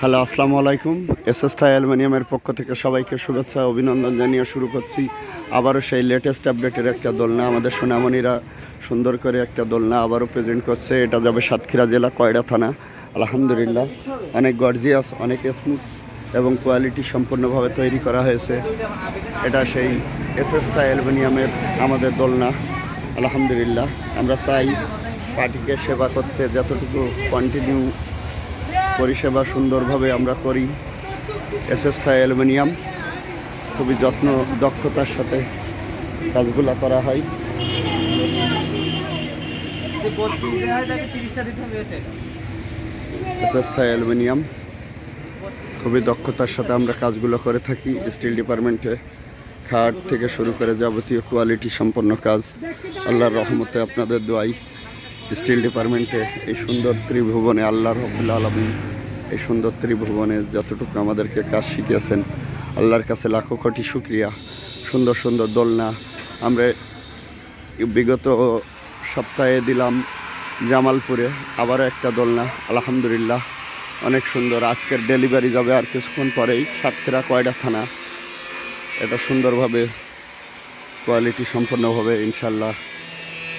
Hello, আসসালামু আলাইকুম। S S থাই অ্যালুমিনিয়ামের পক্ষ থেকে সবাইকে শুভেচ্ছা, অভিনন্দন জানিয়ে শুরু করছি। আবারও সেই লেটেস্ট আপডেটের একটা দোলনা আমাদের সোনামণিরা সুন্দর করে একটা দোলনা আবারও প্রেজেন্ট করছে। এটা যাবে সাতক্ষীরা জেলা, কয়রা থানা। আলহামদুলিল্লাহ, অনেক গর্জিয়াস অনেক স্মুথ এবং কোয়ালিটি সম্পূর্ণভাবে তৈরি করা হয়েছে। এটা সেই এস এস থাই অ্যালুমিনিয়ামের আমাদের দোলনা। আলহামদুলিল্লাহ, আমরা চাই পার্টিকে সেবা করতে যতটুকু কন্টিনিউ পরিষেবা সুন্দরভাবে আমরা করি। এসএসথা অ্যালুমিনিয়াম, খুবই যত্ন, দক্ষতার সাথে কাজগুলো করা হয়। এসএসথা অ্যালুমিনিয়াম, খুবই দক্ষতার সাথে আমরা কাজগুলো করে থাকি। স্টিল ডিপার্টমেন্টে খাট থেকে শুরু করে যাবতীয় কোয়ালিটি সম্পন্ন কাজ। আল্লাহর রহমতে আপনাদের দোয়াই। স্টিল ডিপার্টমেন্টে এই সুন্দর ত্রিভুবনে আল্লাহ রবুল্লা আলমী এই সুন্দর ত্রিভুবনে যতটুকু আমাদেরকে কাজ শিখিয়েছেন, আল্লাহর কাছে লাখো কোটি শুক্রিয়া। সুন্দর সুন্দর দোলনা। আমরা বিগত সপ্তাহে দিলাম জামালপুরে আবারও একটা দোলনা। আলহামদুলিল্লাহ, অনেক সুন্দর। আজকের ডেলিভারি যাবে আর কিছুক্ষণ পরেই সাতক্ষীরা কয়ডা থানা। এটা সুন্দরভাবে কোয়ালিটি সম্পন্নভাবে ইনশাল্লাহ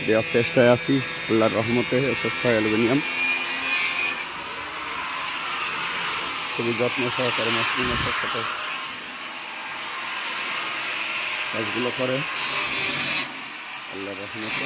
দেওয়ার চেষ্টায় আছি। আল্লাহর রহমতে চেষ্টায় অ্যালুমিনিয়াম খুবই যত্ন সহকারে মসলিনের সাথে কাজগুলো করে। আল্লাহর রহমতে।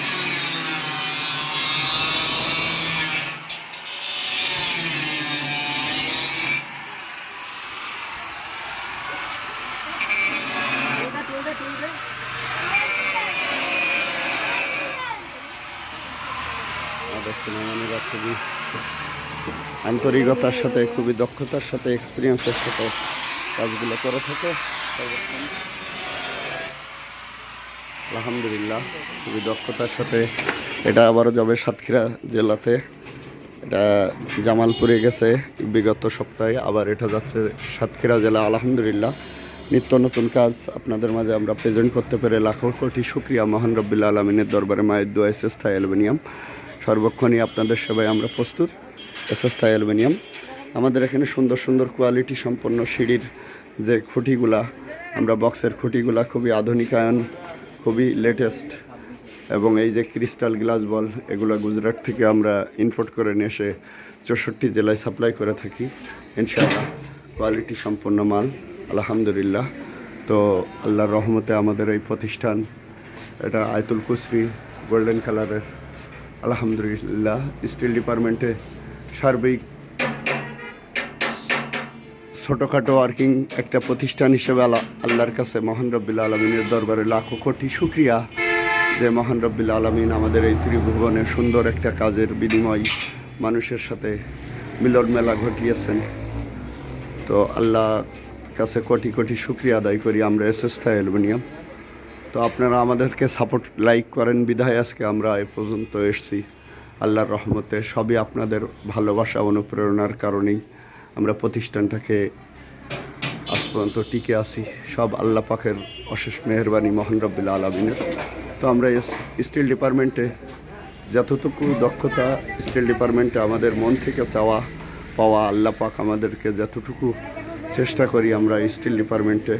আমাদের সিনেমানিরা খুবই আন্তরিকতার সাথে, খুবই দক্ষতার সাথে এক্সপিরিয়েন্সের সাথে কাজগুলো করে থাকে। আলহামদুলিল্লাহ, খুবই দক্ষতার সাথে। এটা আবারও যাবে সাতক্ষীরা জেলাতে। এটা জামালপুরে গেছে বিগত সপ্তাহে, আবার এটা যাচ্ছে সাতক্ষীরা জেলা। আলহামদুলিল্লাহ, নিত্য নতুন কাজ আপনাদের মাঝে আমরা প্রেজেন্ট করতে পেরে লাখো কোটি শুক্রিয়া মহান রব্বিল্লা আলমিনের দরবারে মায়ের দোয়া, এসএস থাই অ্যালুমিনিয়াম। সর্বক্ষণই আপনাদের সেবায় আমরা প্রস্তুত। S S Thai aluminium. আমাদের এখানে সুন্দর সুন্দর কোয়ালিটি সম্পন্ন সিঁড়ির যে খুঁটিগুলা, আমরা বক্সের খুঁটিগুলা খুবই আধুনিকায়ন, খুবই লেটেস্ট এবং এই যে ক্রিস্টাল গ্লাস বল এগুলো গুজরাট থেকে আমরা ইম্পোর্ট করে নিয়ে এসে চৌষট্টি জেলায় সাপ্লাই করে থাকি। ইনশাআল্লাহ কোয়ালিটি সম্পন্ন মাল, আলহামদুলিল্লাহ। তো আল্লাহর রহমতে আমাদের এই প্রতিষ্ঠান, এটা আয়তুল কুসরি গোল্ডেন কালারের আলহামদুলিল্লাহ। স্টিল ডিপার্টমেন্টে সার্বিক ছোটোখাটো ওয়ার্কিং একটা প্রতিষ্ঠান হিসেবে আল্লাহ, আল্লাহর কাছে মহান রব্বিল্লা আলমিনের দরবারে লাখো কোটি শুক্রিয়া যে মহান রব্বিল্লা আলমিন আমাদের এই ত্রিভুবনে সুন্দর একটা কাজের বিনিময় মানুষের সাথে মিলন মেলা ঘটিয়েছেন। তো আল্লাহ কাছে কোটি কোটি শুক্রিয়া আদায় করি আমরা এসএসথা অ্যালুমিনিয়াম। তো আপনারা আমাদেরকে সাপোর্ট লাইক করেন। বিধায় আজকে আমরা এ পর্যন্ত এসেছি। আল্লাহর রহমতে সবই আপনাদের ভালোবাসা অনুপ্রেরণার কারণেই আমরা প্রতিষ্ঠানটাকে আজ পর্যন্ত টিকে আছি। সব আল্লাহ পাকের অশেষ মেহরবানি মোহন রব্বিল আলমিনের। তো আমরা স্টিল ডিপার্টমেন্টে যতটুকু দক্ষতা স্টিল ডিপার্টমেন্টে আমাদের মন থেকে চাওয়া, পাওয়া আল্লাহ পাক আমাদেরকে যতটুকু চেষ্টা করি আমরা স্টিল ডিপার্টমেন্টে।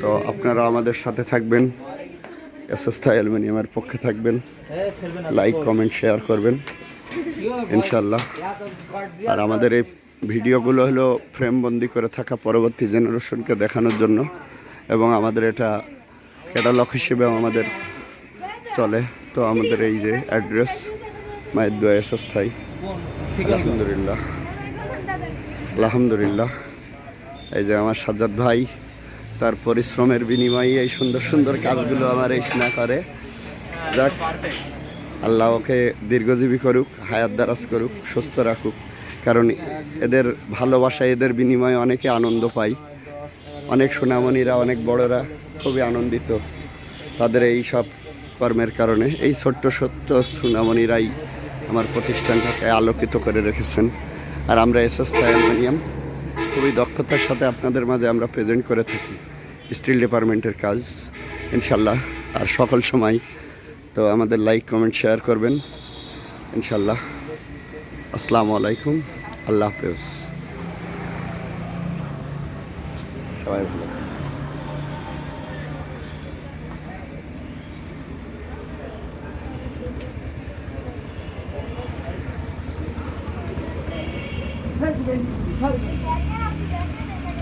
তো আপনারা আমাদের সাথে থাকবেন। এসএসথা অ্যালুমিনিয়ামের পক্ষে থাকবেন। লাইক কমেন্ট শেয়ার করবেন। ইনশাল্লাহ আর আমাদের এই ভিডিওগুলো হলো ফ্রেমবন্দি করে থাকা পরবর্তী জেনারেশনকে দেখানোর জন্য এবং আমাদের এটা ক্যাটালগ হিসেবে আমাদের চলে। তো আমাদের এই যে অ্যাড্রেস মায়ের দোয়া এসএসথাই আলহামদুলিল্লাহ। আলহামদুলিল্লাহ। এই যে আমার সাজ্জাদ ভাই তার পরিশ্রমের বিনিময়ে এই সুন্দর সুন্দর কাজগুলো আমার এই না করে। যাক, আল্লাহ ওকে দীর্ঘজীবী করুক, হায়াত দারাজ করুক, সুস্থ রাখুক। কারণ এদের ভালোবাসা, এদের বিনিময়ে অনেকে আনন্দ পায়। অনেক সোনামণিরা, অনেক বড়রা খুবই আনন্দিত তাদের এই সব কর্মের কারণে। এই ছোট্ট ছোট্ট সোনামণিরাই আমার প্রতিষ্ঠানটাকে আলোকিত করে রেখেছেন। আর আমরা এসএস অ্যালুমিনিয়াম খুবই দক্ষতার সাথে আপনাদের মাঝে আমরা প্রেজেন্ট করে থাকি। স্টিল ডিপার্টমেন্টের কাজ ইনশাল্লাহ আর সকল সময়। তো আমাদের লাইক কমেন্ট শেয়ার করবেন। ইনশাল্লাহ। আসসালামু আলাইকুম। আল্লাহ হাফেজ। সবাই ভালো থাকবেন। Hey,